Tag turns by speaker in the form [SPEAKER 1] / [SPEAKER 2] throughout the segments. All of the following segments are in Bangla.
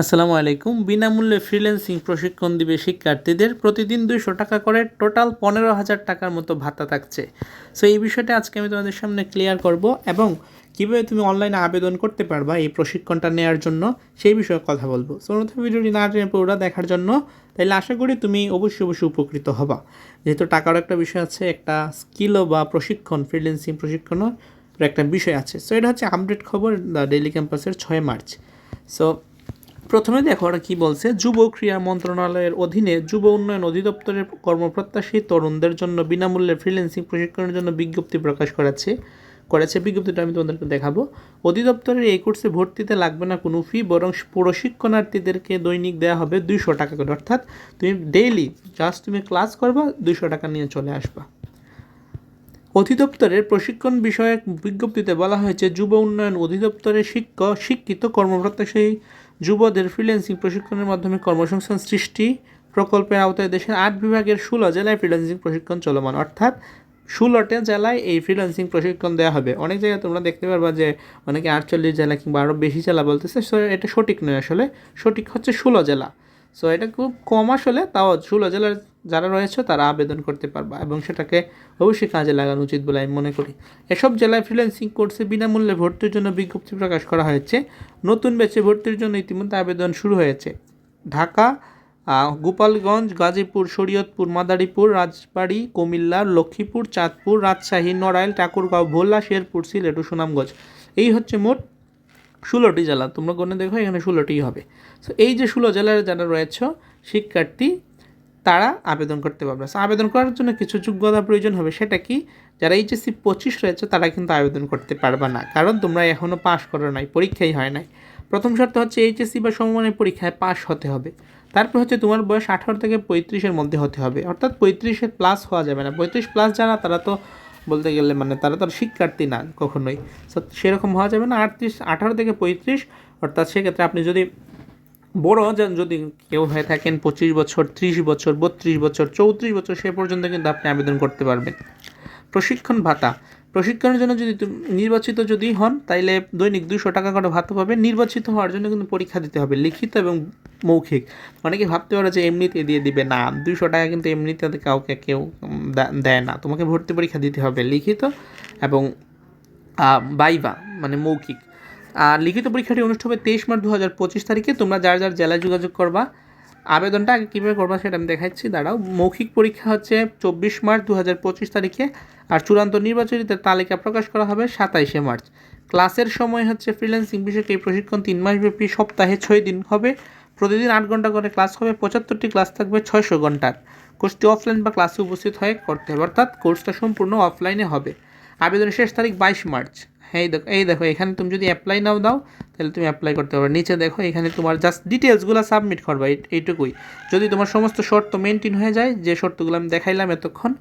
[SPEAKER 1] আসসালামু আলাইকুম। বিনামূল্যে ফ্রিল্যান্সিং প্রশিক্ষণ দিবে শিক্ষার্থীদের। প্রতিদিন দুইশো টাকা করে, টোটাল পনেরো হাজার টাকার মতো ভাতা থাকছে। সো এই বিষয়টা আজকে আমি তোমাদের সামনে ক্লিয়ার করব এবং কীভাবে তুমি অনলাইনে আবেদন করতে পারবা এই প্রশিক্ষণটা নেওয়ার জন্য, সেই বিষয়ে কথা বলব। সো প্রথমে ভিডিওটি না টেনে পুরোটা দেখার জন্য, তাইলে আশা করি তুমি অবশ্যই অবশ্যই উপকৃত হবা। যেহেতু টাকারও একটা বিষয় আছে, একটা স্কিলও বা প্রশিক্ষণ ফ্রিল্যান্সিং প্রশিক্ষণও একটা বিষয় আছে। সো এটা হচ্ছে আপডেট খবর দ্য ডেইলি ক্যাম্পাসের ছয় মার্চ। সো প্রথমে দেখো ওরা কী বলছে, যুব ক্রিয়া মন্ত্রণালয়ের অধীনে যুব উন্নয়ন অধিদপ্তরের কর্মপ্রত্যাশী তরুণদের জন্য বিনামূল্যে ফ্রিল্যান্সিং প্রশিক্ষণের জন্য বিজ্ঞপ্তি প্রকাশ করেছে করেছে। বিজ্ঞপ্তিটা আমি তোমাদেরকে দেখাবো। অধিদপ্তরের এই কোর্সে ভর্তিতে লাগবে না কোনো ফি বরং প্রশিক্ষণার্থীদেরকে দৈনিক দেওয়া হবে দুইশো টাকা করে। অর্থাৎ তুমি ডেইলি জাস্ট তুমি ক্লাস করবা, দুইশো টাকা নিয়ে চলে আসবা। অধিদপ্তরের প্রশিক্ষণ বিষয়ক বিজ্ঞপ্তিতে বলা হয়েছে, যুব উন্নয়ন অধিদপ্তরের শিক্ষক শিক্ষিত কর্মপ্রত্যাশী যুবদের ফ্রিল্যান্সিং প্রশিক্ষণের মাধ্যমে কর্মসংস্থান সৃষ্টি প্রকল্পের আওতায় দেশের আট বিভাগের ষোলো জেলায় ফ্রিল্যান্সিং প্রশিক্ষণ চলমান। অর্থাৎ ষোলোটা জেলায় এই ফ্রিল্যান্সিং প্রশিক্ষণ দেওয়া হবে। অনেক জায়গায় তোমরা দেখতে পারবা যে অনেকে আটচল্লিশ জেলা কিংবা আরও বেশি জেলা বলতেছে সো এটা সঠিক নয় আসলে। সঠিক হচ্ছে ষোলো জেলা। সো এটা খুব কম আসলে, তাও ষোলো জেলার যারা রয়েছে তারা আবেদন করতে পারবা এবং সেটাকে অবশ্যই কাজে লাগানো উচিত বলে আমি মনে করি। এসব জেলায় ফ্রিল্যান্সিং কোর্সে বিনামূল্যে ভর্তির জন্য বিজ্ঞপ্তি প্রকাশ করা হয়েছে। নতুন ব্যাচে ভর্তির জন্য ইতিমধ্যে আবেদন শুরু হয়েছে। ঢাকা গোপালগঞ্জ, গাজীপুর, শরীয়তপুর, মাদারীপুর, রাজবাড়ী, কুমিল্লা, লক্ষ্মীপুর, চাঁদপুর, রাজশাহী, নড়াইল, ঠাকুরগাঁও, ভোলা, শেরপুর, সিলেট ও সুনামগঞ্জ। এই হচ্ছে মোট ষোলোটি জেলা। তোমরা গণে দেখো এখানে ষোলোটিই হবে। সো এই যে ষোলো জেলার যারা রয়েছে, শিক্ষার্থী তারা আবেদন করতে পারবে। So, আবেদন করার জন্য কিছু যোগ্যতা প্রয়োজন হবে সেটা কি? যারা এইচএসসি পঁচিশ রয়েছে তারা কিন্তু আবেদন করতে পারবে না। কারণ তোমরা এখনও পাশ করো নাই পরীক্ষাই হয় নাই। প্রথম শর্ত হচ্ছে এইচএসসি বা সমমানের পরীক্ষায় পাশ হতে হবে। তারপর হচ্ছে তোমার বয়স আঠারো থেকে পঁয়ত্রিশের মধ্যে হতে হবে। অর্থাৎ পঁয়ত্রিশের প্লাস হওয়া যাবে না। পঁয়ত্রিশ প্লাস যারা তারা তো বলতে গেলে মানে তারা তো শিক্ষার্থী না কখনোই। সেরকম হওয়া যাবে না। আটত্রিশ আঠারো থেকে পঁয়ত্রিশ অর্থাৎ সেক্ষেত্রে আপনি যদি বড় যদি কেউ হয়ে থাকেন পঁচিশ বছর, ত্রিশ বছর, বত্রিশ বছর, চৌত্রিশ বছর, সে পর্যন্ত কিন্তু আপনি আবেদন করতে পারবেন। প্রশিক্ষণ ভাতা। প্রশিক্ষণের জন্য যদি নির্বাচিত যদি হন, তাইলে দৈনিক দুশো টাকা করে ভাতা পাবেন। নির্বাচিত হওয়ার জন্য কিন্তু পরীক্ষা দিতে হবে, লিখিত এবং মৌখিক। অনেকে ভাবতে পারে যে এমনিতে দিয়ে দিবে। না, দুশো টাকা কিন্তু এমনিতে কাউকে কেউ দেয় না। তোমাকে ভর্তি পরীক্ষা দিতে হবে লিখিত এবং বাইবা মানে মৌখিক। আর লিখিত পরীক্ষাটি অনুষ্ঠিত হবে তেইশ মার্চ দু হাজার পঁচিশ তারিখে। তোমরা যার যার জেলায় যোগাযোগ করবা, আবেদনটা আগে কীভাবে করবা সেটা আমি দেখাচ্ছি। দাঁড়াও, মৌখিক পরীক্ষা হচ্ছে চব্বিশ মার্চ দু হাজার পঁচিশ তারিখে আর চূড়ান্ত নির্বাচনীদের তালিকা প্রকাশ করা হবে সাতাইশে মার্চ। ক্লাসের সময় হচ্ছে ফ্রিল্যান্সিং বিষয়ক এই প্রশিক্ষণ তিন মাসব্যাপী সপ্তাহে ছয় দিন হবে। প্রতিদিন আট ঘণ্টা করে ক্লাস হবে, পঁচাত্তরটি ক্লাস থাকবে ছয়শো ঘণ্টার। কোর্সটি অফলাইন বা ক্লাসে উপস্থিত হয়ে করতে হবে, অর্থাৎ কোর্সটা সম্পূর্ণ অফলাইনে হবে। আবেদনের শেষ তারিখ বাইশ মার্চ। হ্যাঁ দেখো, এই দেখো, এখানে তুমি যদি অ্যাপ্লাই নাও দাও তাহলে তুমি অ্যাপ্লাই করতে পারো নিচে দেখো, এখানে তোমার জাস্ট ডিটেলসগুলো সাবমিট করবা এইটুকুই। যদি তোমার সমস্ত শর্ত মেনটেন হয়ে যায়, যে শর্তগুলো আমি দেখাইলাম এতক্ষণ,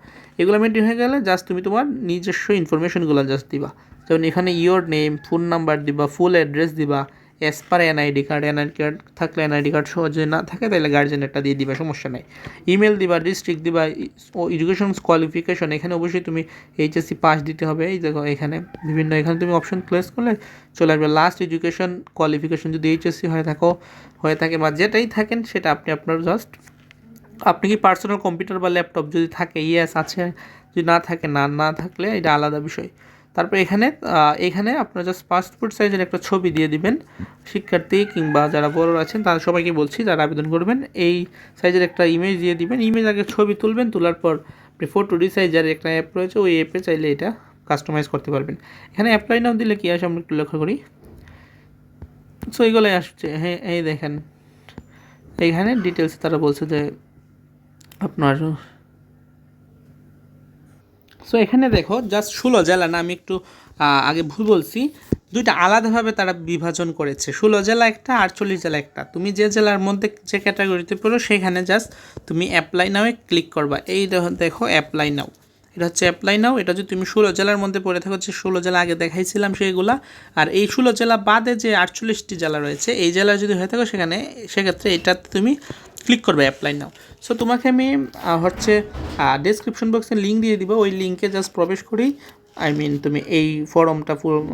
[SPEAKER 1] এগুলো মেনটেন হয়ে গেলে জাস্ট তুমি তোমার নিজস্ব ইনফরমেশনগুলো জাস্ট দিবা। যেমন এখানে ইয়োর নেম ফোন নাম্বার দিবা ফুল অ্যাড্রেস দিবা as per NID card NID card থাকলে এনআইডি কার্ড সহ যদি না থাকে তাহলে গার্জেনেরটা দিয়ে দিবা, সমস্যা নাই। ইমেল দিবা ডিস্ট্রিক্ট দিবা, ও এডুকেশন কোয়ালিফিকেশন এখানে অবশ্যই তুমি এইচএসসি পাস দিতে হবে। এই দেখো এখানে বিভিন্ন, এখানে তুমি অপশন প্লেস করলে চলে আসবে। লাস্ট এডুকেশন কোয়ালিফিকেশন যদি এইচএসসি হয়ে থাকো, হয়ে থাকে বা যেটাই থাকেন, সেটা আপনি আপনার জাস্ট আপনি কি পার্সোনাল কম্পিউটার বা ল্যাপটপ যদি থাকে ইয়েস আছে, যদি না থাকে, না না থাকলে এটা আলাদা বিষয়। তারপর এখানে এখানে আপনার জাস্ট পাসপোর্ট সাইজের একটা ছবি দিয়ে দিবেন। শিক্ষার্থী কিংবা যারা বড় আছেন, তারা সবাইকে বলছি যারা আবেদন করবেন, এই সাইজের একটা ইমেজ দিয়ে দিবেন। ইমেজ আগে ছবি তুলবেন, তোলার পর ফটো ডিসাইজার একটা অ্যাপ রয়েছে, ওই অ্যাপে চাইলে এটা কাস্টমাইজ করতে পারবেন। এখানে অ্যাপ্লাই নাও দিলে কী আসে, আমরা একটু লক্ষ্য করি। সো এইগুলোই আসছে। হ্যাঁ এই দেখেন। এইখানে ডিটেলস তারা বলছে যে আপনার সো এখানে দেখো জাস্ট ষোলো জেলা না, আমি একটু আগে ভুল বলছি। দুইটা আলাদাভাবে তারা বিভাজন করেছে। ষোলো জেলা একটা, আটচল্লিশ জেলা একটা। তুমি যে জেলার মধ্যে যে ক্যাটাগরিতে পড়ো, সেখানে জাস্ট তুমি অ্যাপ্লাই নাওয়ে ক্লিক করবা। এই দেখো- অ্যাপ্লাই নাও এটা হচ্ছে অ্যাপ্লাই নাও এটা যদি তুমি ষোলো জেলার মধ্যে পড়ে থাকো, যে ষোলো জেলা আগে দেখাইছিলাম সেইগুলা, আর এই ষোলো জেলা বাদে যে আটচল্লিশটি জেলা রয়েছে, এই জেলায় যদি হয়ে থাকো, সেখানে, সেক্ষেত্রে এটাতে তুমি ক্লিক করবে অ্যাপ্লাই নাও। সো তোমাকে আমি হচ্ছে ডেসক্রিপশন বক্সে লিঙ্ক দিয়ে দিব। ওই লিঙ্কে জাস্ট প্রবেশ করি আই মিন তুমি এই ফর্মটা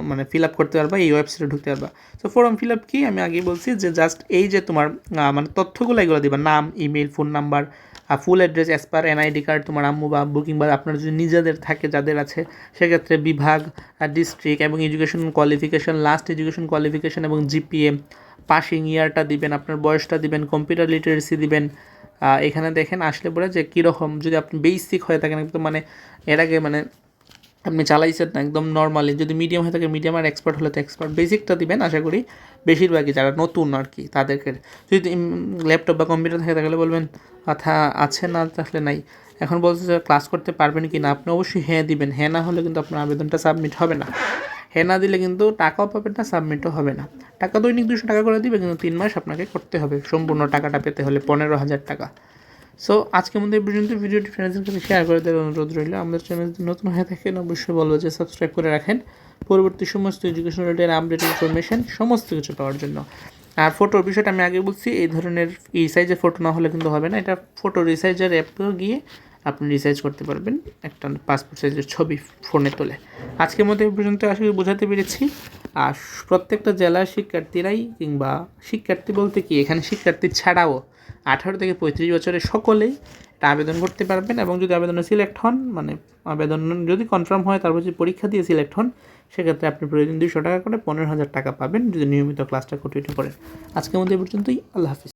[SPEAKER 1] মানে ফিল আপ করতে পারবা, এই ওয়েবসাইটে ঢুকতে পারবা। সো ফর্ম ফিল আপ কি? আমি আগেই বলছি যে জাস্ট এই যে তোমার মানে তথ্যগুলো এগুলো দিবা। নাম email phone number full address as per NID card তোমার আম্মু বা আব্বু কিংবা আপনার যদি নিজেদের থাকে, যাদের আছে, সেক্ষেত্রে বিভাগ ডিস্ট্রিক্ট এবং education qualification last education qualification এবং জিপিএম পাসিং ইয়ারটা দিবেন, আপনার বয়সটা দিবেন কম্পিউটার লিটারেসি দিবেন। এখানে দেখেন, আসলে পরে যে কীরকম, যদি আপনি বেসিক হয়ে থাকেন, একদম মানে এর আগে মানে আপনি চালাইছেন না, একদম নর্মালি যদি মিডিয়াম হয়ে থাকে মিডিয়াম আর এক্সপার্ট হলে তো এক্সপার্ট বেসিকটা দিবেন, আশা করি। বেশিরভাগই যারা নতুন আর কি, তাদেরকে। যদি ল্যাপটপ বা কম্পিউটার থাকে, তাহলে বলবেন কথা আছে না, তাহলে নাই। এখন বলছে ক্লাস করতে পারবেন কি না? আপনি অবশ্যই হ্যাঁ দিবেন। হ্যাঁ না হলে কিন্তু আপনার আবেদনটা সাবমিট হবে না। হ্যাঁ না দিলে কিন্তু টাকাও পাবেন না সাবমিটও হবে না। টাকা দৈনিক দুশো টাকা করে দিবে, কিন্তু তিন মাস আপনাকে করতে হবে। সম্পূর্ণ টাকাটা পেতে হলে পনেরো হাজার টাকা। সো আজকের মধ্যে পর্যন্ত ভিডিওটি ফ্রেন্ডসদের সাথে শেয়ার করে দেওয়ার অনুরোধ রইল। আমাদের চ্যানেল যদি নতুন হয়ে থাকেন অবশ্যই বলব যে সাবস্ক্রাইব করে রাখেন। পরবর্তী সমস্ত এডুকেশন রিলেটেড আপডেট ইনফরমেশন সমস্ত কিছু পাওয়ার জন্য। আর ফটোর বিষয়টা আমি আগে বলছি, এই ধরনের এই সাইজের ফটো না হলে কিন্তু হবে না। এটা ফটো রিসাইজার অ্যাপেও গিয়ে আপনি রিসার্চ করতে পারবেন। একটা পাসপোর্ট সাইজের ছবি ফোনে তোলে। আজকের মধ্যে পর্যন্ত আসলে বোঝাতে পেরেছি। আর প্রত্যেকটা জেলার শিক্ষার্থীরাই কিংবা শিক্ষার্থী বলতে কি, এখানে শিক্ষার্থী ছাড়াও আঠারো থেকে পঁয়ত্রিশ বছরের সকলেই এটা আবেদন করতে পারবেন এবং যদি আবেদনে সিলেক্ট হন মানে আবেদন যদি কনফার্ম হয়, তারপর যদি পরীক্ষা দিয়ে সিলেক্ট হন, সেক্ষেত্রে আপনি প্রতিদিন দুশো টাকা করে পনেরো হাজার টাকা পাবেন যদি নিয়মিত ক্লাসটা করতে করেন। আজকের মধ্যে পর্যন্তই, আল্লাহ হাফিজ।